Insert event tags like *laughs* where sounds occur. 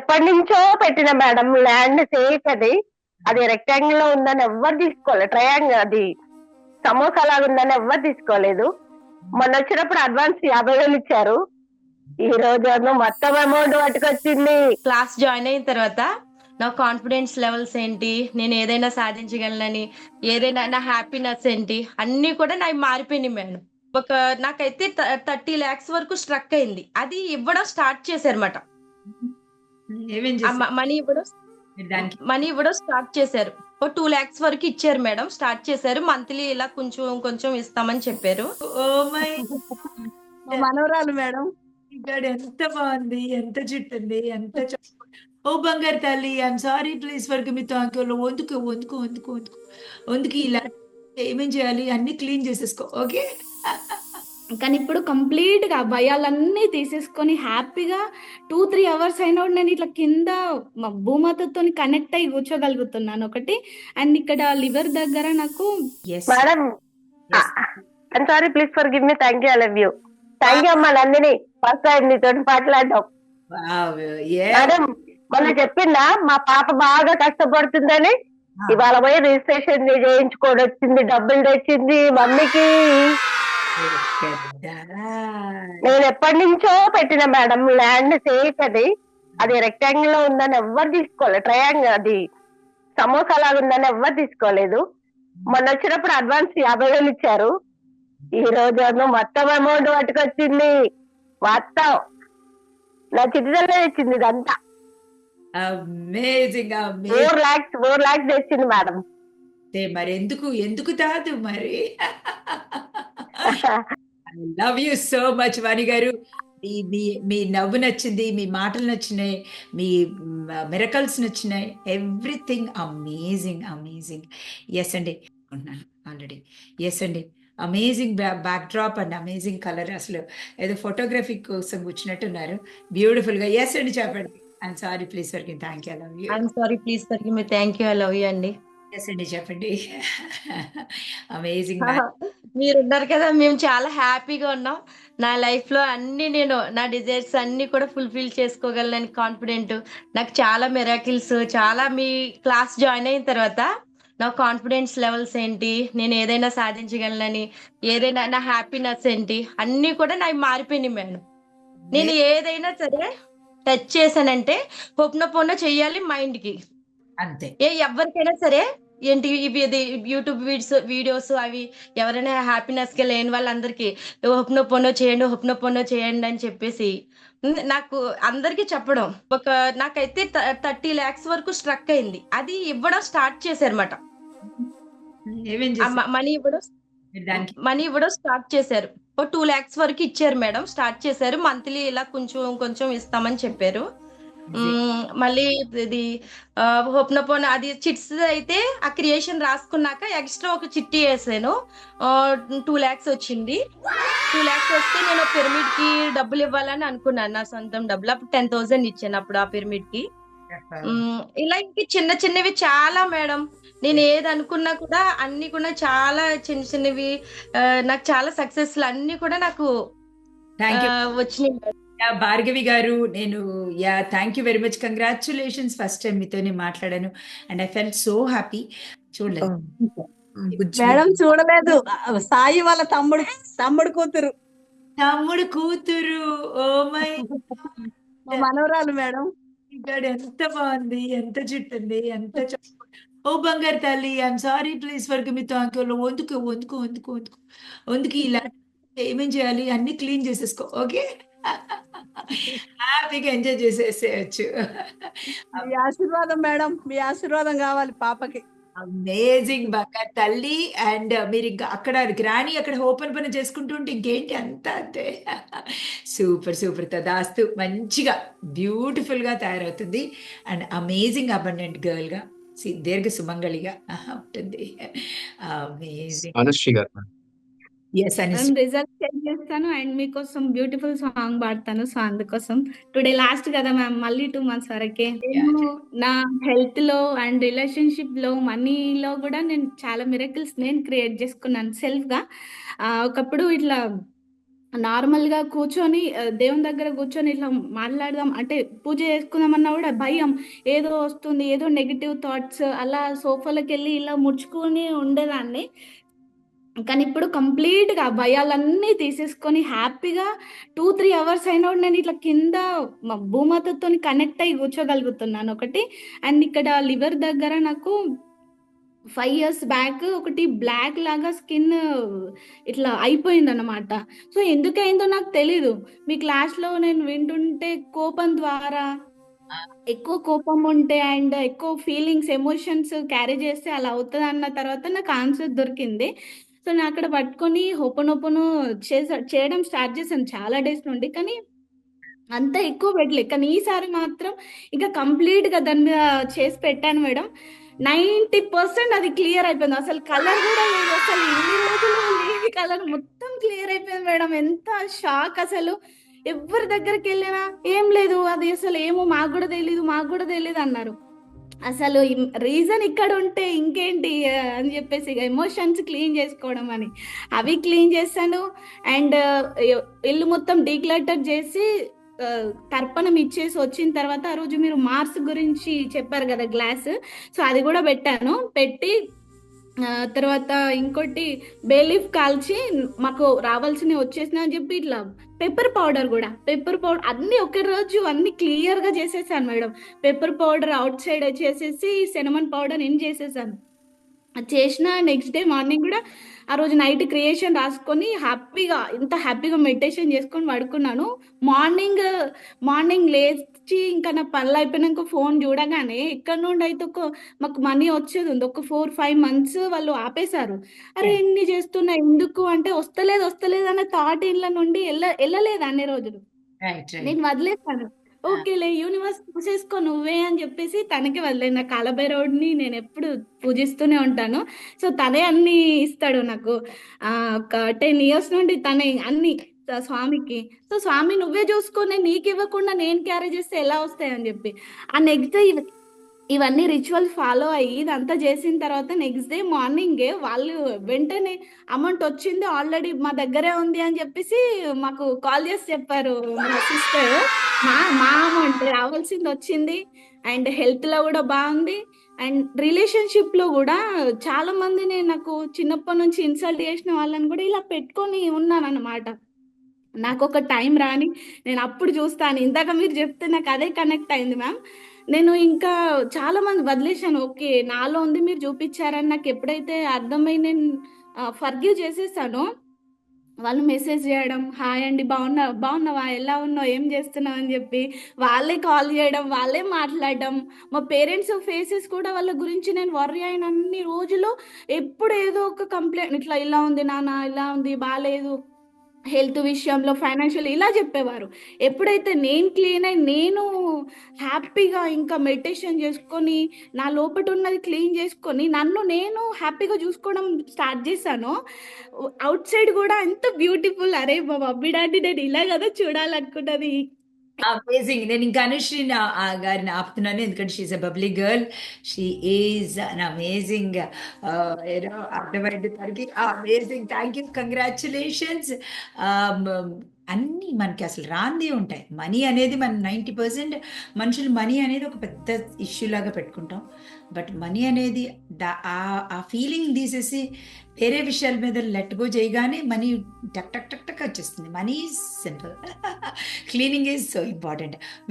ఎప్పటి నుంచో పెట్టిన మేడం ల్యాండ్ సేఫ్ అది. అది రెక్టాంగిల్లో ఉందని ఎవ్వరు తీసుకోలేదు ట్రయాంగిల్ అది. సమోసా లాగా ఉందని ఎవ్వరు తీసుకోలేదు. మొన్న వచ్చినప్పుడు అడ్వాన్స్ యాభై వేలు ఇచ్చారు. ఈ రోజు మొత్తం అమౌంట్ పట్టుకొచ్చింది. క్లాస్ జాయిన్ అయిన తర్వాత నా కాన్ఫిడెన్స్ లెవెల్స్ ఏంటి? నేను ఏదైనా సాధించగలనని ఏదైనా నా హ్యాపీనెస్ ఏంటి? అన్ని కూడా నాకు మారిపోయినాయి మేడం. ఒక నాకైతే థర్టీ ల్యాక్స్ వరకు స్ట్రక్ అయింది. అది ఇవ్వడం స్టార్ట్ చేశారన్నమాట ఏమేం మనీ ఇవ్వడం మనీ ఇవ్వడం స్టార్ట్ చేశారు. టూ ల్యాక్స్ వరకు ఇచ్చారు మేడం. స్టార్ట్ చేశారు. మంత్లీ ఇలా కొంచెం కొంచెం ఇస్తామని చెప్పారు. ఓ మై మా మనవరాలు మేడం. గాడ్ ఎంత బాగుంది. ఎంత జుట్టు ఉంది ఎంత ఓ బంగారు తల్లి ఐఎమ్ సారీ ప్లీజ్ వర్క్ మీతో అంకుల్ వందుకు వందుకు వందుకు వందుకు వందుకు ఇలా ఏమేం చేయాలి అన్ని క్లీన్ చేసేసుకో ఓకే? కానీ ఇప్పుడు కంప్లీట్గా భయాలన్నీ తీసేసుకొని హ్యాపీగా టూ త్రీ అవర్స్ అయినా కూడా నేను ఇట్లా కింద భూమాతతో కనెక్ట్ అయ్యి కూర్చోగలుగుతున్నాను ఒకటి. అండ్ ఇక్కడ లివర్ దగ్గర నాకు madam I'm sorry please forgive me thank you I love you thank you అమ్మా నందిని. ఫస్ట్ టైం నీతో మాట్లాడడం. మేడం మొన్న చెప్పిందా? మా పాప బాగా కష్టపడుతుందని. ఇవాళ పోయి రిజిస్ట్రేషన్ చేయించుకొని వచ్చింది డబ్బులు తెచ్చింది మమ్మీకి. నేను ఎప్పటి నుంచో పెట్టిన మేడం ల్యాండ్ సేఫ్ అది. అది రెక్టాంగిల్లో ఉందని ఎవ్వరు తీసుకోలేదు ట్రయాంగిల్ అది సమోసా లాగా ఉందని ఎవ్వరు తీసుకోలేదు. మొన్న వచ్చినప్పుడు అడ్వాన్స్ యాభై వేలు ఇచ్చారు. ఈ రోజు మొత్తం అమౌంట్ పట్టుకొచ్చింది. మొత్తం. నా చిటిదల్లే ఇచ్చింది ఇదంతా. Amazing four lakhs four lakhs తెచ్చింది మేడం. మరి ఎందుకు ఎందుకు తాదు మరి? Love you so much Vani గారు మీ మీ మీ నవ్వు నచ్చింది మీ మాటలు నచ్చినాయి మీ మిరకల్స్ నచ్చినాయి. ఎవ్రీథింగ్ అమేజింగ్ అమేజింగ్ ఎస్ అండి. ఆల్రెడీ ఎస్ అండి. Amazing backdrop and amazing colour అసలు. ఏదో ఫోటోగ్రఫీ కోసం కూర్చున్నట్టున్నారు. బ్యూటిఫుల్గా. ఎస్ అండి చెప్పండి. I'm sorry please for thank you love you I'm sorry please for me thank you I love you అండి. ఎస్ అండి చెప్పండి అమేజింగ్ మీరు ఉన్నారు కదా మేము చాలా హ్యాపీగా ఉన్నాం. నా లైఫ్లో అన్ని నేను నా డిజైర్స్ అన్ని కూడా ఫుల్ఫిల్ చేసుకోగలనని కాన్ఫిడెంట్. నాకు చాలా మెరాకిల్స్ చాలా మీ క్లాస్ జాయిన్ అయిన తర్వాత నా కాన్ఫిడెన్స్ లెవెల్స్ ఏంటి నేను ఏదైనా సాధించగలనని ఏదైనా నా హ్యాపీనెస్ ఏంటి అన్ని కూడా నాకు మారిపోయినాయి మేడం నేను ఏదైనా సరే టచ్ చేశానంటే పొప్పున పొన్న చెయ్యాలి మైండ్కి అంతే. ఏ ఎవరికైనా సరే ఏంటి ఇవి ఇది యూట్యూబ్ వీడియోస్ వీడియోస్ అవి ఎవరైనా హ్యాపీనెస్గా లేని వాళ్ళందరికీ హొప్నో పొన్నో చేయండి హొప్నో పొన్నో చేయండి అని చెప్పేసి నాకు అందరికీ చెప్పడం. ఒక నాకైతే థర్టీ ల్యాక్స్ వరకు స్ట్రక్ అయింది. అది ఇవ్వడం స్టార్ట్ చేశారన్నమాట. మనీ ఇవ్వడం మనీ ఇవ్వడం స్టార్ట్ చేశారు. ఒక టూ ల్యాక్స్ వరకు ఇచ్చారు మేడం. స్టార్ట్ చేశారు. మంత్లీ ఇలా కొంచెం కొంచెం ఇస్తామని చెప్పారు. మళ్ళీ ఇది హోప్నపోన్ అది చిట్స్ అయితే ఆ క్రియేషన్ రాసుకున్నాక ఎక్స్ట్రా ఒక చిట్టి వేసాను. టూ ల్యాక్స్ వచ్చింది. టూ ల్యాక్స్ వస్తే నేను పిరమిడ్కి డబ్బులు ఇవ్వాలని అనుకున్నాను. నా సొంతం డబ్బులు. అప్పుడు టెన్ థౌసండ్ ఇచ్చాను అప్పుడు ఆ పిరమిడ్కి ఇలా ఇంక చిన్న చిన్నవి చాలా మేడం. నేను ఏది అనుకున్నా కూడా అన్ని కూడా చాలా చిన్న చిన్నవి నాకు చాలా సక్సెస్ అన్ని కూడా నాకు వచ్చినాయి భార్గవి గారు నేను yeah thank you very much congratulations first time మీతోనే మాట్లాడాను. And I fell so happy చూడలేదు. బుజ్జి. మేడం చూడలేదు. సాయి వాళ్ళ తమ్ముడు తమ్ముడు కూతురు. తమ్ముడు కూతురు. ఓ మై మా మనవరాలు మేడం. గాడ్ ఎంత బాగుంది. ఎంత జుట్టు ఉంది ఎంత ఓ బంగారు తల్లి ఐఎమ్ సారీ ప్లీజ్ వర్క్ మీతో అంకుల్ వందుకు వందుకు వందుకు వందుకు వందుకు ఇలా ఏమేం చేయాలి? అన్ని క్లీన్ చేసేసుకో. ఓకే హ్యాపీగా ఎంజాయ్ చేసేసేయచ్చు. మీ ఆశీర్వాదం మేడం మీ ఆశీర్వాదం కావాలి పాపకి. అమేజింగ్ బాగా తల్లి అండ్ మీరు ఇంకా అక్కడ గ్రాని అక్కడ ఓపెన్ పని చేసుకుంటుంటే ఇంకేంటి అంత అంతే. సూపర్ సూపర్ తదాస్తు. మంచిగా బ్యూటిఫుల్గా తయారవుతుంది. అండ్ అమేజింగ్ అబండెంట్ గర్ల్గా సి- దీర్ఘ సుమంగళిగా ఉంటుంది. అమేజింగ్ ఎస్ అని నేను రిజల్ట్ షేర్ చేస్తాను అండ్ మీకోసం బ్యూటిఫుల్ సాంగ్ పాడతాను సో అందుకోసం టుడే లాస్ట్ కదా మ్యామ్ మళ్ళీ టూ మంత్స్ వరకే నేను నా హెల్త్లో అండ్ రిలేషన్షిప్లో మనీలో కూడా నేను చాలా మిరకిల్స్ నేను క్రియేట్ చేసుకున్నాను సెల్ఫ్గా ఒకప్పుడు ఇట్లా నార్మల్‌గా కూర్చొని ఆహ్, దేవుని దగ్గర కూర్చొని ఇట్లా మాట్లాడదాం అంటే పూజ చేసుకుందామన్నా కూడా భయం. ఏదో వస్తుంది. ఏదో నెగెటివ్ థాట్స్ అలా సోఫాలకెళ్ళి ఇలా ముడుచుకొని ఉండేదాన్ని. కానీ ఇప్పుడు కంప్లీట్‌గా భయాలన్నీ తీసేసుకొని హ్యాపీగా 2, 3 అవర్స్ అయినా కూడా నేను ఇట్లా కింద మ భూమాతతోని కనెక్ట్ అయ్యి కూర్చోగలుగుతున్నాను ఒకటి. అండ్ ఇక్కడ లివర్ దగ్గర నాకు ఫైవ్ ఇయర్స్ బ్యాక్ ఒకటి బ్లాక్ లాగా స్కిన్ ఇట్లా అయిపోయింది అనమాట సో, ఎందుకైందో నాకు తెలీదు. మీ క్లాస్‌లో నేను వింటుంటే కోపం ద్వారా ఎక్కువ కోపం ఉంటే అండ్ ఎక్కువ ఫీలింగ్స్, ఎమోషన్స్ క్యారీ చేస్తే అలా అవుతదన్న తర్వాత నాకు ఆన్సర్ దొరికింది. సో, నేను అక్కడ పట్టుకొని హోపోనోపోనో చేసా చేయడం స్టార్ట్ చేశాను చాలా డేస్ నుండి. కానీ అంత ఎక్కువ పెట్టలే. కానీ ఈసారి మాత్రం ఇక కంప్లీట్‌గా దాని మీద చేసి పెట్టాను మేడం. 90% అది క్లియర్ అయిపోయింది. అసలు కలర్ కూడా లేదు. అసలు ఎన్ని రోజులు లేని కలర్ మొత్తం క్లియర్ అయిపోయింది మేడం. ఎంత షాక్ అసలు. ఎవరి దగ్గరికి వెళ్ళినా ఏం లేదు. అది అసలు ఏమో మాకు కూడా తెలియదు మాకు కూడా తెలియదు అన్నారు. అసలు రీజన్ ఇక్కడ ఉంటే ఇంకేంటి అని చెప్పేసి ఎమోషన్స్ క్లీన్ చేసుకోవడం అని. అవి క్లీన్ చేశాను. అండ్ ఇల్లు మొత్తం డీక్లటర్ చేసి తర్పణం ఇచ్చేసి వచ్చిన తర్వాత ఆ రోజు మీరు మార్స్ గురించి చెప్పారు కదా! గ్లాస్. సో, అది కూడా పెట్టాను. పెట్టి తర్వాత ఇంకోటి బేలీఫ్ కాల్చి మాకు రావాల్సినవి వచ్చేసిన అని చెప్పి ఇట్లా పెప్పర్ పౌడర్ కూడా. పెప్పర్ పౌడర్ అన్నీ ఒక రోజు అన్నీ క్లియర్‌గా చేసేసాను madam. Pepper powder outside చేసేసి సినమన్ పౌడర్ ఇన్ చేసేసాను. అది చేసిన నెక్స్ట్ డే మార్నింగ్ కూడా ఆ రోజు నైట్ క్రియేషన్ రాసుకొని హ్యాపీగా ఇంత హ్యాపీగా మెడిటేషన్ చేసుకొని పడుకున్నాను. మార్నింగ్, మార్నింగ్ లేచి ఇంకా నా పనులయిపోయినంక ఫోన్ చూడగానే ఎక్కడి నుండైతే ఒక మాకు మనీ వచ్చేదుంది. ఒక 4, 5 మంత్స్ వాళ్ళు ఆపేశారు. అరే! ఇన్ని చేస్తున్నా ఎందుకు అంటే వస్తలేదు, వస్తలేదు అనే థాట్ ఇండ్ల నుండి ఎళ్ళ ఎళ్ళలేదు అన్ని రోజులు. నేను వదిలేసాను. ఓకేలే యూనివర్స్ చూసేసుకో నువ్వే అని చెప్పేసి తనకే వదిలేను. నా కాలభైరవుడిని నేనెప్పుడు పూజిస్తూనే ఉంటాను. సో, తనే అన్నీ ఇస్తాడు నాకు. ఒక 10 ఇయర్స్ నుండి తనే అన్నీ స్వామికి. సో, స్వామి నువ్వే చూసుకొని నీకు ఇవ్వకుండా నేను క్యారీ చేస్తే ఎలా వస్తాయని చెప్పి. ఆ నెక్స్ట్ డే ఇవన్నీ రిచువల్ ఫాలో అయ్యి ఇదంతా చేసిన తర్వాత నెక్స్ట్ డే మార్నింగే వాళ్ళు వెంటనే అమౌంట్ వచ్చింది ఆల్రెడీ మా దగ్గరే ఉంది అని చెప్పేసి మాకు కాల్ చేసి చెప్పారు మా సిస్టర్. మా మా అమౌంట్ రావాల్సింది వచ్చింది. అండ్ హెల్త్‌లో కూడా బాగుంది అండ్ రిలేషన్‌షిప్‌లో కూడా చాలా మందిని నాకు చిన్నప్పటి నుంచి ఇన్సల్ట్ చేసిన వాళ్ళని కూడా ఇలా పెట్టుకొని నాకు ఒక టైం రాని నేను అప్పుడు చూస్తాను. ఇందాక మీరు చెప్తే నాకు అదే కనెక్ట్ అయింది మ్యామ్. నేను ఇంకా చాలా మంది వదిలేసాను. ఓకే. నాలో ఉంది మీరు చూపించారని నాకు ఎప్పుడైతే అర్థమై నేను ఫర్గ్యూ ఫర్‌గివ్ చేసేసానో వాళ్ళు మెసేజ్ చేయడం, హాయ్ అండి బాగున్నా బాగున్నావా? ఎలా ఉన్నావు? ఏం చేస్తున్నావు? అని చెప్పి వాళ్ళే కాల్ చేయడం, వాళ్ళే మాట్లాడడం. మా పేరెంట్స్ ఫేసెస్ కూడా వాళ్ళ గురించి నేను వర్రీ అయిన అన్ని రోజులు ఎప్పుడు ఏదో ఒక కంప్లైంట్ ఇట్లా ఇలా ఉంది నాన్న, ఇలా ఉంది, బాగాలేదు హెల్త్ విషయంలో, ఫైనాన్షియల్ ఇలా చెప్పేవారు. ఎప్పుడైతే నేను క్లీన్ అయ్యి నేను హ్యాపీగా ఇంకా మెడిటేషన్ చేసుకొని, నా లోపట ఉన్నది క్లీన్ చేసుకొని, నన్ను నేను హ్యాపీగా చూసుకోవడం స్టార్ట్ చేశాను అవుట్ సైడ్ కూడా ఎంత బ్యూటిఫుల్ అరే! మా మమ్మీ డాడీ నేను ఇలా కదా చూడాలనుకున్నది. Amazing. Then Ganushri now, ah, Garin Aptanani, because she's a bubbly girl. She is an amazing, uh, you know, amazing. Thank you. Congratulations. Um, um, అన్నీ మనకి అసలు రాందే ఉంటాయి. మనీ అనేది మనం 90% మనుషులు మనీ అనేది ఒక పెద్ద ఇష్యూలాగా పెట్టుకుంటాం. బట్ మనీ అనేది దా ఆ ఫీలింగ్ తీసేసి వేరే విషయాల మీద లెట్ గో చేయగానే మనీ టక్ టక్ టక్ టక్ వచ్చేస్తుంది. Money is simple. *laughs* Cleaning is so important.